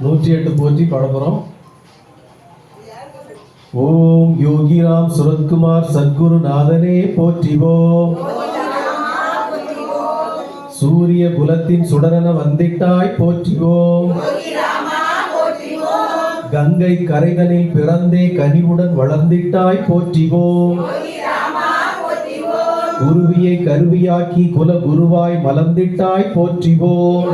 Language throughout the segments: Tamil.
நூற்றி எட்டு போற்றி படப்புறம் ஓம் யோகிராம் சுரத்குமார் சத்குருநாதனே போற்றிவோம். சூரிய குலத்தின் சுடரன வந்திட்டாய் போற்றிவோம். கங்கை கரைதனில் பிறந்தே கனிவுடன் வளர்ந்திட்டாய் போற்றிவோம். குருவியை கருவியாக்கி குல குருவாய் மலர்ந்திட்டாய் போற்றிவோம்.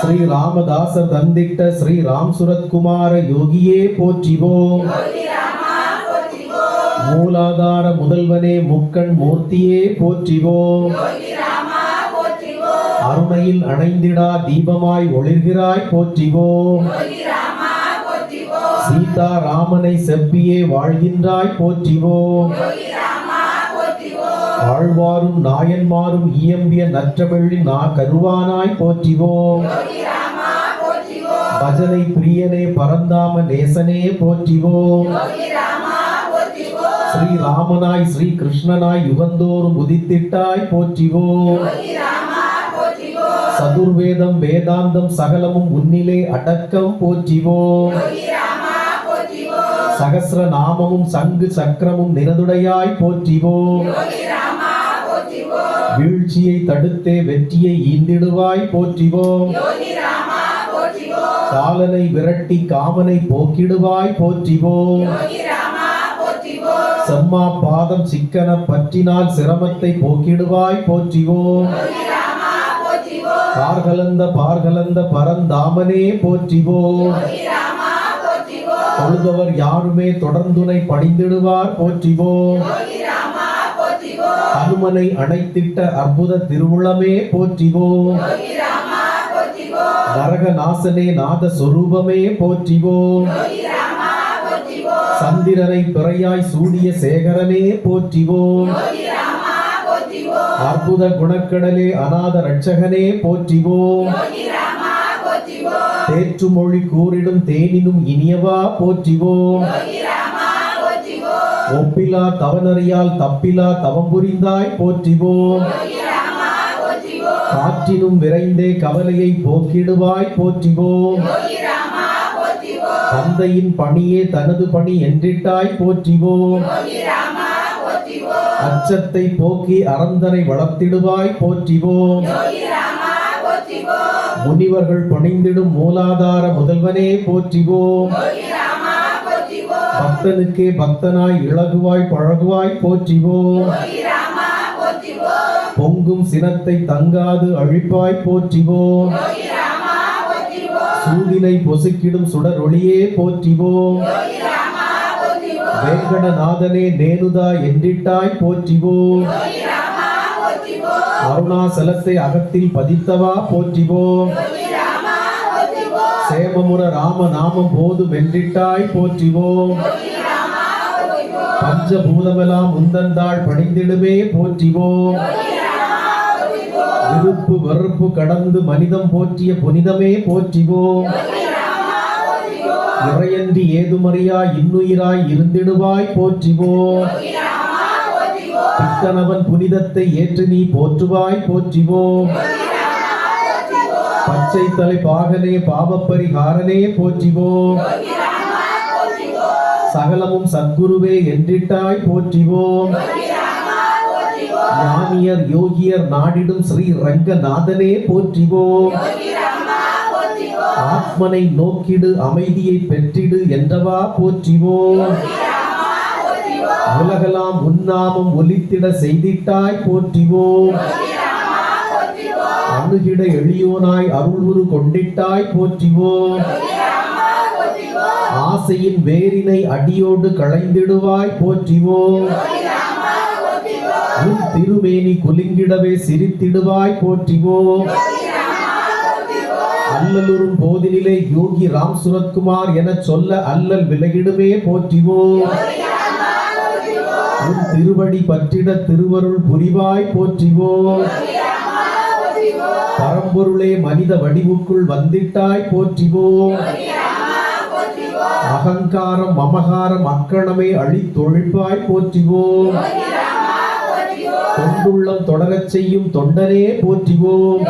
ஸ்ரீ ராமதாசர் தந்திட்ட ஸ்ரீ ராம் சுரத்குமார யோகியே போற்றிவோம் மூலாதார முதல்வனே முக்கண் மூர்த்தியே போற்றிவோம் அருணையில் அணைந்திடா தீபமாய் ஒளிர்கிறாய் போற்றிவோம் சீதா ராமனை செவ்வியே வாழ்கின்றாய் போற்றிவோம் ஆழ்வாரும் நாயன்மாரும் இயம்பிய நற்றமிழின் நா கருவானாய் போற்றிவோம். பஜனை பிரியனே பரந்தாம நேசனே போற்றிவோம். ஸ்ரீ ராமனாய் ஸ்ரீ கிருஷ்ணனாய் யுகந்தோறும் உதித்திட்டாய் போற்றிவோம். சதுர்வேதம் வேதாந்தம் சகலமும் உன்னிலே அடக்கம் போற்றிவோம். சகசிர நாமமும் சங்கு சக்கரமும் நிரதுடையாய் போற்றிவோம். வீழ்ச்சியை தடுத்தே வெற்றியை ஈந்திடுவாய் போற்றிவோம். காலனை விரட்டி காமனை போக்கிடுவாய் போற்றிவோம். செம்மா பாதம் சிக்கன பற்றினால் சிரமத்தை போக்கிடுவாய் போற்றிவோம். பார்கலந்த பார்கலந்த பரந்தாமனே போற்றிவோம். தொழுதவர் யாருமே தொடர்ந்துனை பணிந்திடுவார் போற்றிவோம். அனுமனை அணைத்திட்ட அற்புத திருவுளமே போற்றிவோம் நரக நாசனே நாத சொரூபமே போற்றிவோம் சந்திரனை பிறையாய் சூடிய சேகரனே போற்றிவோம் அற்புத குணக்கடலே அநாத ரட்சகனே போற்றிவோம் தேற்று மொழி கூறிடும் தேனினும் இனியவா போற்றிவோம் ஒப்பிலா தவனறியால் தப்பிலா தவம் புரிந்தாய் போற்றிவோம். காற்றினும் விரைந்தே கவலையை போக்கிடுவாய் போற்றிவோம். தந்தையின் பணியே தனது பணி என்றிட்டாய் போற்றிவோம். அச்சத்தை போக்கி அறந்தனை வளர்த்திடுவாய் போற்றிவோம். முனிவர்கள் பணிந்திடும் மூலாதார முதல்வனே போற்றிவோம். பக்தனுக்கே பக்தனாய் இழகுவாய் பழகுவாய் போற்றிவோம் பொங்கும் சினத்தை தங்காது அழிப்பாய் போற்றிவோம் சூதினை பொசுக்கிடும் சுடர் ஒளியே போற்றிவோம் வேங்கடநாதனே நேனுதா என்றிட்டாய் போற்றிவோம் அருணாசலத்தை அகத்தில் பதித்தவா போற்றிவோம் சேவமுற ராம நாமம் போது வென்றிட்டாய் போற்றிவோம். பஞ்சபூதமெல்லாம் உந்தந்தாள் பணிந்திடுமே போற்றிவோம். விருப்பு வெறுப்பு கடந்து மனிதம் போற்றிய புனிதமே போற்றிவோம். இறையன்றி ஏதுமறியா இன்னுயிராய் இருந்திடுவாய் போற்றிவோம். பித்தனவன் புனிதத்தை ஏற்று நீ போற்றுவாய் போற்றிவோம். பச்சை தலை பாகனே பாவப்பரிகாரனே போற்றிவோம். சகலமும் சத்குருவே என்றிட்டாய் போற்றிவோம். ஞானியர் யோகியர் நாடிடும் ஸ்ரீ ரங்கநாதனே போற்றிவோம். ஆத்மனை நோக்கிடு அமைதியை பெற்றிடு என்றவா போற்றிவோம். உலகலாம் உன்னாமம் ஒலித்திட செய்திட்டாய் போற்றிவோம். அணுகிட எளியோனாய் அருள்வுரு கொண்டிட்டாய் போற்றிவோம். ஆசையின் வேரினை அடியோடு களைந்திடுவாய் போற்றிவோம். உன் திருமேனி குலுங்கிடவே சிரித்திடுவாய் போற்றிவோம். அல்லலுறும் போதினிலே யோகி ராம் சுரத்குமார் எனச் சொல்ல அல்லல் விலகிடுமே போற்றிவோம். உன் திருவடி பற்றிட திருவருள் புரிவாய் போற்றிவோம். பரம்பொருளே மனித வடிவுக்குள் வந்திட்டாய் போற்றிவோம் அகங்காரம் மமகாரம் அக்கணமே அழித்தொழிப்பாய் போற்றிவோம் தொண்டுள்ளம் தொடரச் செய்யும் தொண்டனே போற்றிவோம்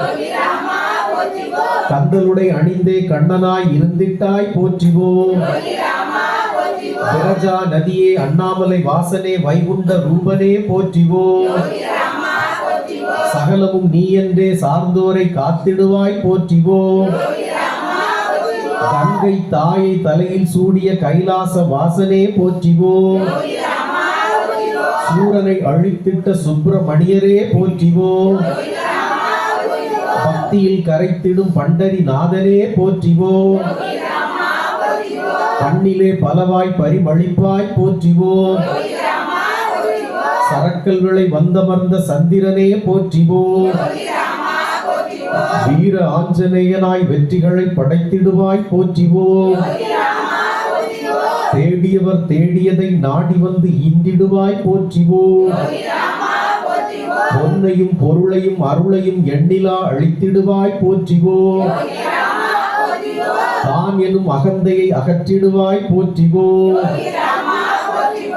கந்தலுடை அணிந்தே கண்ணனாய் இருந்திட்டாய் போற்றிவோம் விரஜா நதியே அண்ணாமலை வாசனே வைகுண்ட ரூபனே போற்றிவோம் சகலமும் நீ என்றே சார்ந்தோரை காத்திடுவாய் போற்றிவோம் கங்கை தாயை தலையில் சூடிய கைலாச வாசனே போற்றிவோம் சூரனை அழித்திட்ட சுப்பிரமணியரே போற்றிவோம் பக்தியில் கரைத்திடும் பண்டரி நாதனே போற்றிவோம் கண்ணிலே பலவாய் பரிமளிப்பாய் போற்றிவோம் சரக்கல்களை வந்தமர்ந்த சந்திரனே போற்றிவோம் வீர ஆஞ்சநேயனாய் வெற்றிகளை படைத்திடுவாய் போற்றிவோம் தேடியவர் தேடியதை நாடி வந்து இந்திடுவாய் போற்றிவோம் பொன்னையும் பொருளையும் அருளையும் எண்ணிலா அழித்திடுவாய் போற்றிவோம் தான் எனும் அகந்தையை அகற்றிடுவாய் போற்றிவோம்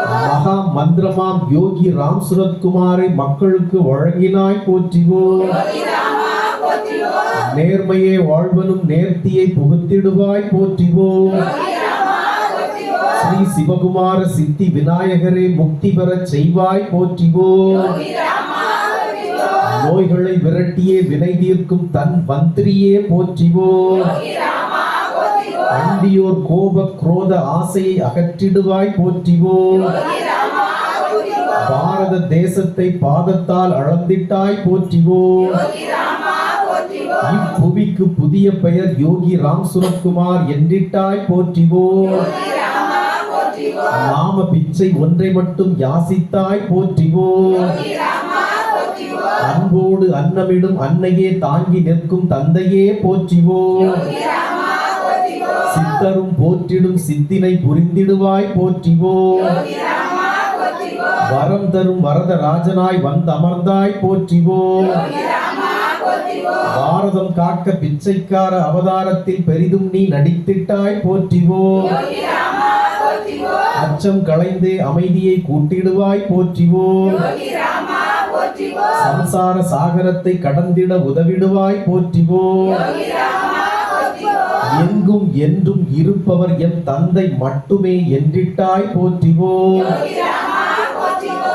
மகா மந்திரமாம் யோகி ராம் சுரத்குமாரை மக்களுக்கு வழங்கினாய் போற்றிவோம் நேர்மையே வாழ்வனும் நேர்த்தியை புகுத்திடுவாய் போற்றிவோம் ஸ்ரீ சிவகுமார சித்தி விநாயகரே முக்தி பெறச் செய்வாய் போற்றிவோம் நோய்களை விரட்டியே வினை தீர்க்கும் தன் மந்திரியே போற்றிவோம் அண்டியோர் கோப குரோத ஆசையை அகற்றிடுவாய் போற்றிவோம் பாரத தேசத்தை பாதத்தால் அளந்திட்டாய் போற்றிவோம் இப்புவிக்கு புதிய பெயர் யோகி ராம் சுரத்குமார் என்றிட்டாய் போற்றிவோம் நாம பிச்சை ஒன்றை மட்டும் யாசித்தாய் போற்றிவோம் அன்போடு அன்னமிடும் அன்னையே தாங்கி நிற்கும் தந்தையே போற்றிவோம் சித்தரும் போற்றிடும் சித்தினை புரிந்திடுவாய் போற்றிவோம் வரம் தரும் வரதராஜனாய் வந்தமர்ந்தாய் போற்றிவோம் பாரதம் காக்க பிச்சைக்கார அவதாரத்தில் பெரிதும் நீ நடித்திட்டாய் போற்றிவோம் அச்சம் களைந்து அமைதியை கூட்டிடுவாய் போற்றிவோம் சம்சார சாகரத்தை கடந்திட உதவிடுவாய் போற்றிவோம் எங்கும் என்றும் இருப்பவர் என் தந்தை மட்டுமே என்றிட்டாய் போற்றிவோம்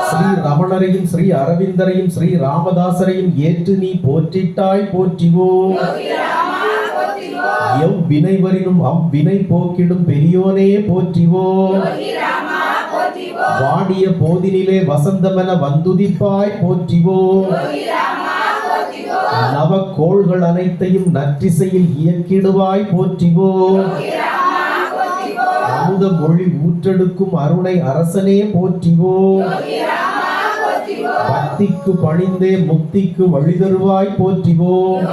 ஸ்ரீ ரமணரையும் ஸ்ரீ அரவிந்தரையும் ஸ்ரீ ராமதாசரையும் ஏற்று நீ போற்றிட்டாய் போற்றிவோம் எவ் வினைவரினும் அவ்வினை போக்கிடும் பெரியோனே போற்றிவோம் வாடிய போதினிலே வசந்தமென வந்துதிப்பாய் போற்றிவோம் நவக்கோள்கள் அனைத்தையும் நற்றிசையில் இயக்கிடுவாய் போற்றிவோம் அமுத மொழி ஊற்றெடுக்கும் அருணை அரசனே போற்றிவோம் பக்திக்கு பணிந்தே முக்திக்கு வழிதருவாய் போற்றிவோம்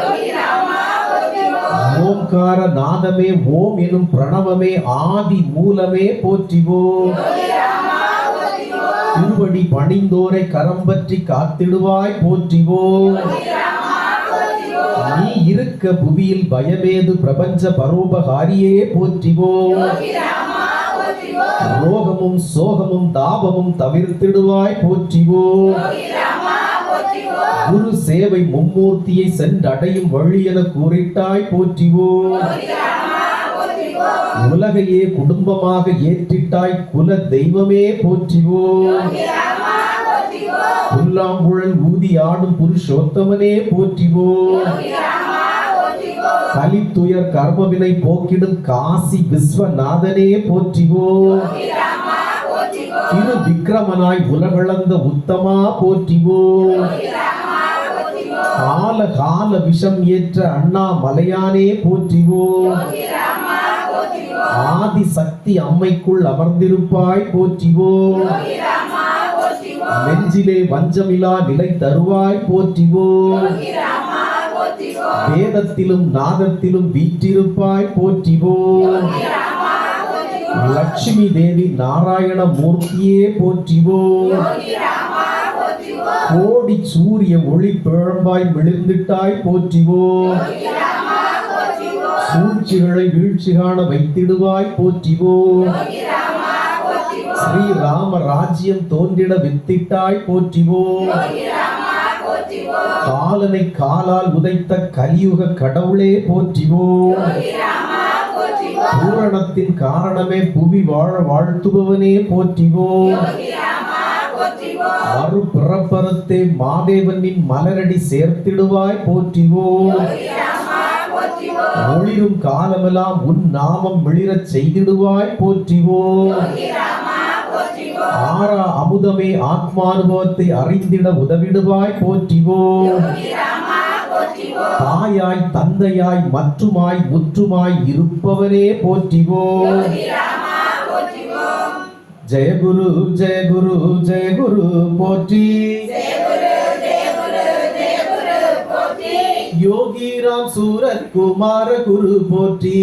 ஓம்கார நாதமே ஓம் எனும் பிரணவமே ஆதி மூலமே போற்றிவோம் திருவடி பணிந்தோரை கரம் பற்றி காத்திடுவாய் போற்றிவோம் இருக்க புவியில் பயமேது பிரபஞ்ச பரோபகாரியே போற்றிவோம் ரோகமும் சோகமும் தாபமும் தவிர்த்திடுவாய் போற்றிவோம் குரு சேவை மும்மூர்த்தியை சென்றடையும் வழி என கூறிட்டாய் போற்றிவோம் உலகையே குடும்பமாக ஏற்றிட்டாய் குல தெய்வமே போற்றிவோம் புல்லாங்குழல் ஊதி ஆடும் புருஷோத்தமனே போற்றிவோம் கலித்துயர் கர்மவினை போக்கிடும் காசி விஸ்வநாதனே போற்றிவோ. திரு விக்ரமனாய் உலகளந்த உத்தமா போற்றிவோ. கால கால விஷம் ஏற்ற அண்ணா மலையானே போற்றிவோ. ஆதி சக்தி அம்மைக்குள் அமர்ந்திருப்பாய் போற்றிவோ. நெஞ்சிலே வஞ்சமிலா நிலை தருவாய் போற்றிவோ. வேதத்திலும் நாதத்திலும் வீற்றிருப்பாய் போற்றிவோம் லட்சுமி தேவி நாராயண மூர்த்தியே போற்றிவோம் கோடி சூரிய ஒளி பிழம்பாய் மிளிர்ந்திட்டாய் போற்றிவோம் சூழ்ச்சிகளை வீழ்ச்சி காண வைத்திடுவாய் போற்றிவோம் ஸ்ரீ ராம ராஜ்யம் தோன்றிட வித்திட்டாய் போற்றிவோம் காலனை காலால் உதைத்த கலியுக கடவுளே போற்றிவோம். பூரணத்தின் காரணமே புவி வாழ வாழ்த்துபவனே போற்றிவோம். மறுபிறப்பரத்தே மாதேவனின் மலரடி சேர்த்திடுவாய் போற்றிவோம். ஒளிரும் காலமெல்லாம் உன் நாமம் மிளிரச் செய்திடுவாய் போற்றிவோம். ஆரா அமுதமே ஆத்மானுபவத்தை அறிந்திட உதவிடுவாய் போற்றிவோம் தாயாய் தந்தையாய் மற்றுமாய் முற்றுமாய் இருப்பவரே போற்றிவோம் ஜெயகுரு ஜெயகுரு ஜெயகுரு போற்றி. யோகிராம் சூரத் குமார குரு போற்றி.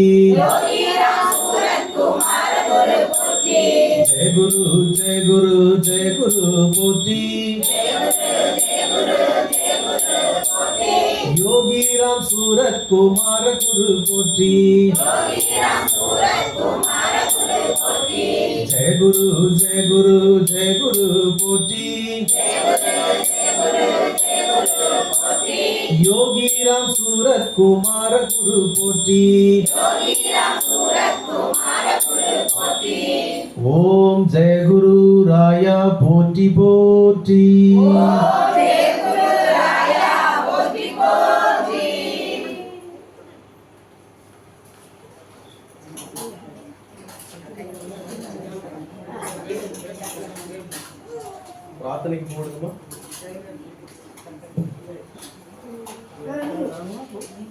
ஜெய குரு ஜெய குரு ஜெய குரு போற்றி யோகிராம் சூரத் குமார குரு போற்றி ஜெய குரு ஜெய குரு ஜெய குரு போற்றி யோகிராம் சூரத் குமார குரு போற்றி ஓம் 我们。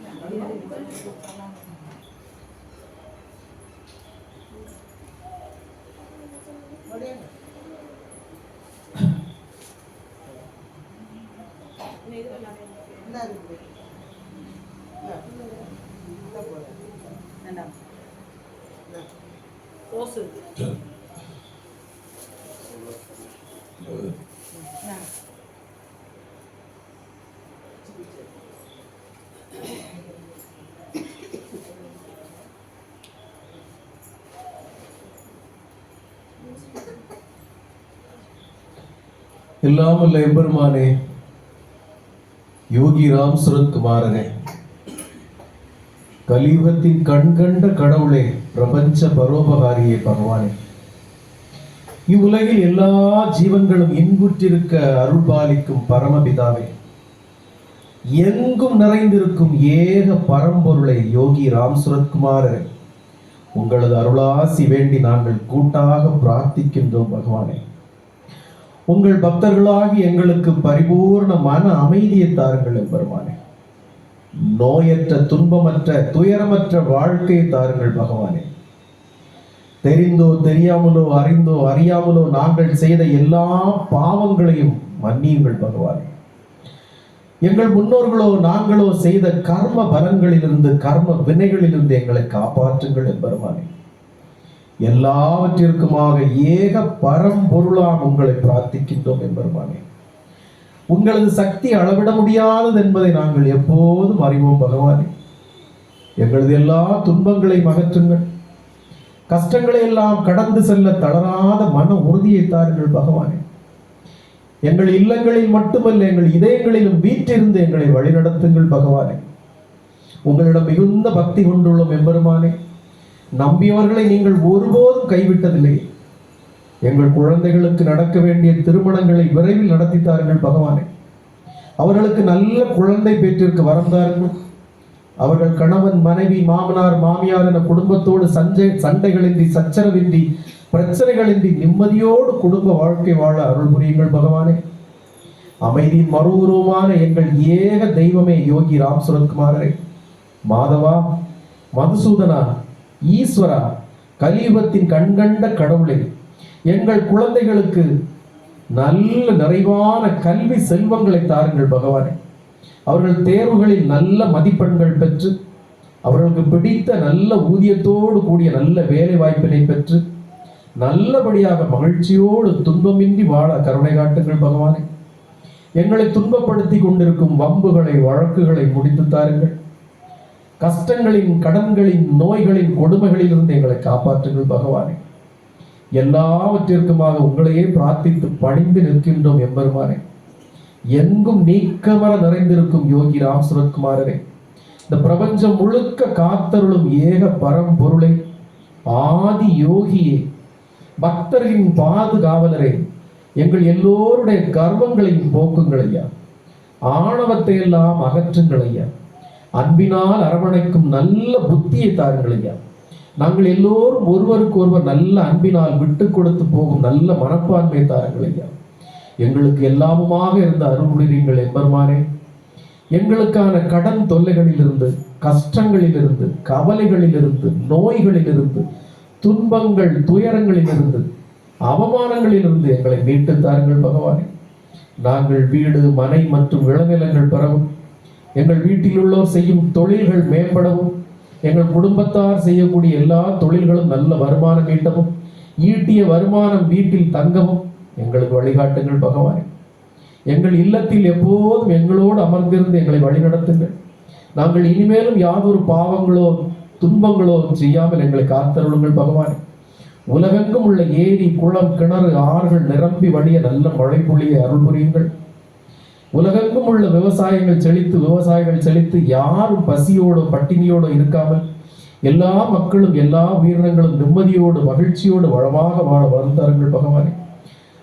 இல்லாமல் எம்பெருமானே யோகி ராம் சுரத் குமாரனே கலியுகத்தின் கண்கண்ட கடவுளே பிரபஞ்ச பரோபகாரியே பகவானே. இவ்வுலகில் எல்லா ஜீவன்களும் இன்புற்றிருக்க அருள் பாலிக்கும் பரமபிதாவே. எங்கும் நிறைந்திருக்கும் ஏக பரம்பொருளை யோகி ராம் சுரத்குமாரரே. உங்களது அருளாசி வேண்டி நாங்கள் கூட்டாக பிரார்த்திக்கின்றோம் பகவானே. உங்கள் பக்தர்களாகி எங்களுக்கு பரிபூர்ண மன அமைதியை தாருங்கள் பெருமானே நோயற்ற துன்பமற்ற துயரமற்ற வாழ்க்கையை தாருங்கள் பகவானே. தெரிந்தோ தெரியாமலோ அறிந்தோ அறியாமலோ நாங்கள் செய்த எல்லா பாவங்களையும் மன்னியுங்கள் பகவானே. எங்கள் முன்னோர்களோ நாங்களோ செய்த கர்ம பலன்களிலிருந்து கர்ம வினைகளிலிருந்து எங்களை காப்பாற்றுங்கள் என்பருமானே எல்லாவற்றிற்குமாக ஏக பரம்பொருளாம் உங்களை பிரார்த்திக்கின்றோம் என்பருமானே உங்களது சக்தி அளவிட முடியாதது என்பதை நாங்கள் எப்போதும் அறிவோம் பகவானே. எங்களது எல்லா துன்பங்களையும் அகற்றுங்கள் கஷ்டங்களை எல்லாம் கடந்து செல்ல தளராத மன உறுதியை தாருங்கள் பகவானே. எங்கள் இல்லங்களில் மட்டுமல்ல எங்கள் இதயங்களிலும் வீற்றிருந்து எங்களை வழிநடத்துங்கள் பகவானே. உங்களிடம் மிகுந்த பக்தி கொண்டுள்ளோம் எம்பெருமானே நம்பியவர்களை நீங்கள் ஒருபோதும் கைவிட்டதில்லை. எங்கள் குழந்தைகளுக்கு நடக்க வேண்டிய திருமணங்களை விரைவில் நடத்தி தாருங்கள் பகவானே. அவர்களுக்கு நல்ல குழந்தை பேற்றிற்கு வரம் தாருங்கள். அவர்கள் கணவன் மனைவி மாமனார் மாமியார் என குடும்பத்தோடு சஞ்சை சண்டைகளின்றி சச்சரவின்றி பிரச்சனைகளின்றி நிம்மதியோடு குடும்ப வாழ்க்கை வாழ அருள் புரியுங்கள் பகவானே. அமைதியின் மறு உருவமான எங்கள் ஏக தெய்வமே யோகி ராம் சுரத்குமாரரே. மாதவா மதுசூதனா ஈஸ்வரா கலியுகத்தின் கண்கண்ட கடவுளே எங்கள் குழந்தைகளுக்கு நல்ல நிறைவான கல்வி செல்வங்களை தாருங்கள் பகவானே. அவர்கள் தேர்வுகளில் நல்ல மதிப்பெண்கள் பெற்று அவர்களுக்கு பிடித்த நல்ல ஊதியத்தோடு கூடிய நல்ல வேலை வாய்ப்பினை பெற்று நல்லபடியாக மகிழ்ச்சியோடு துன்பமின்றி வாழ கருணை காட்டுங்கள் பகவானே. எங்களை துன்பப்படுத்தி கொண்டிருக்கும் வம்புகளை வழக்குகளை முடித்து தாருங்கள். கஷ்டங்களின் கடன்களின் நோய்களின் கொடுமைகளிலிருந்து எங்களை காப்பாற்றுங்கள் பகவானே. எல்லாவற்றிற்குமாக உங்களையே பிரார்த்தித்து பணிந்து நிற்கின்றோம் எம்பெருமானே. எங்கும் நீக்கமர நிறைந்திருக்கும் யோகி ராம் சுரத்குமாரரே இந்த பிரபஞ்சம் முழுக்க காத்தருளும் ஏக பரம்பொருளை. ஆதி யோகியே. பக்தர்களின் பாதுகாவலரே எங்கள் எல்லோருடைய கர்வங்களையும் போக்குங்கள் ஐயா. ஆணவத்தை எல்லாம் அகற்றுங்கள் ஐயா. அன்பினால் அரவணைக்கும் நல்ல புத்தியை தாருங்கள் ஐயா. நாங்கள் எல்லோரும் ஒருவருக்கு ஒருவர் நல்ல அன்பினால் விட்டு கொடுத்து போகும் நல்ல மனப்பான்மை தாருங்கள் ஐயா. எங்களுக்கு எல்லாமுமாக இருந்த அருள்புரிங்கள் எம்பெருமானே. எங்களுக்கான கடன் தொல்லைகளிலிருந்து கஷ்டங்களிலிருந்து கவலைகளிலிருந்து நோய்களிலிருந்து துன்பங்கள் துயரங்களிலிருந்து அவமானங்களிலிருந்து எங்களை மீட்டு தாருங்கள் பகவானே. நாங்கள் வீடு மனை மற்றும் விளைநிலங்கள் பெறவும் எங்கள் வீட்டில் உள்ளோர் செய்யும் தொழில்கள் மேம்படவும் எங்கள் குடும்பத்தார் செய்யக்கூடிய எல்லா தொழில்களும் நல்ல வருமானம் ஈட்டவும் ஈட்டிய வருமானம் வீட்டில் தங்கவும் எங்களுக்கு வழிகாட்டுங்கள் பகவானே. எங்கள் இல்லத்தில் எப்போதும் எங்களோடு அமர்ந்திருந்து எங்களை வழிநடத்துங்கள். நாங்கள் இனிமேலும் யாதொரு பாவங்களோ துன்பங்களோ செய்யாமல் எங்களை காத்தருளுங்கள் பகவானே. உலகெங்கும் உள்ள ஏரி குளம் கிணறு ஆறுகள் நிரம்பி வழிய நல்ல மழை பொழிய அருள் புரியுங்கள். உலகெங்கும் உள்ள விவசாயங்கள் செழித்து விவசாயிகள் செழித்து யாரும் பசியோடு பட்டினியோடு இருக்காமல் எல்லா மக்களும் எல்லா உயிரினங்களும் நிம்மதியோடு மகிழ்ச்சியோடு வளமாக வாழ வந்தார்கள் பகவானே.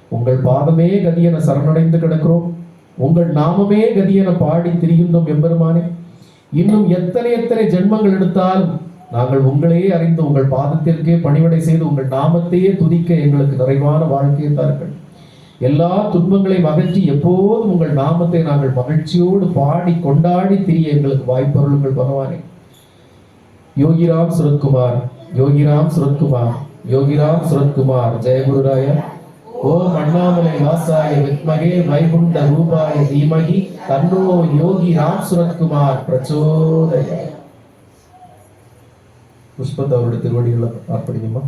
உங்கள் பாதமே கதியென சரணடைந்து கிடக்கிறோம். உங்கள் நாமமே கதியென பாடி திரிகின்றோம் எம்பெருமானே. இன்னும் எத்தனை எத்தனை ஜென்மங்கள் எடுத்தாலும் நாங்கள் உங்களையே அறிந்து உங்கள் பாதத்திற்கே பணிவடை செய்து உங்கள் நாமத்தையே துதிக்க எங்களுக்கு நிறைவான வாழ்க்கையை தார்கள் எல்லா துன்பங்களையும் அகற்றி எப்போதும் உங்கள் நாமத்தை நாங்கள் மகிழ்ச்சியோடு பாடி கொண்டாடி திரிய எங்களுக்கு வாய்ப்பருளுங்கள் பகவானே. யோகிராம் சுரத்குமார் யோகிராம் சுரத்குமார் யோகிராம் சுரத்குமார் ஜெயகுருராய. ஓம் அண்ணாமலை வாசாய வித்மகே வைகுண்ட ரூபாய தீமகி தன்னோ யோகி ராம் சுரத்குமார் பிரச்சோதய புஷ்பத் அவருடைய திருவடிகளை அர்ப்பணிக்குமா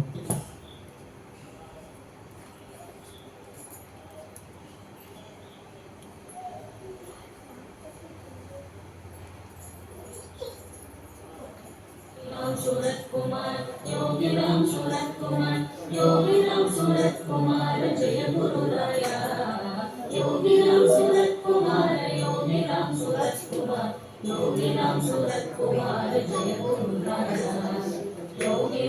Yogi Ram Surat Kumar, Yogi Ram Surat Kumar, Jaya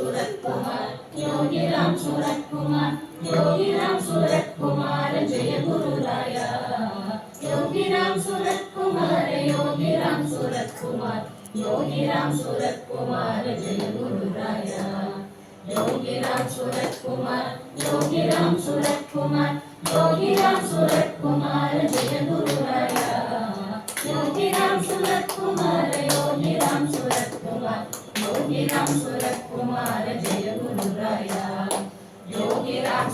Surat Kumar, Yogi Ram Surat Kumar, Yogi Ram Surat Kumar, Jaya Guru Raya. Yogi Ram Surat Kumar, Yogi Ram Surat Kumar, Yogi Ram Surat Kumar, Jaya Guru Raya. Yogi Ram Surat Kumar, Yogi Ram Surat Kumar, Yogi Ram Surat Kumar, Jaya Guru Raya. Yogi Ram Surat Kumar, Yogi Ram Surat Kumar, Yogi Ram Surat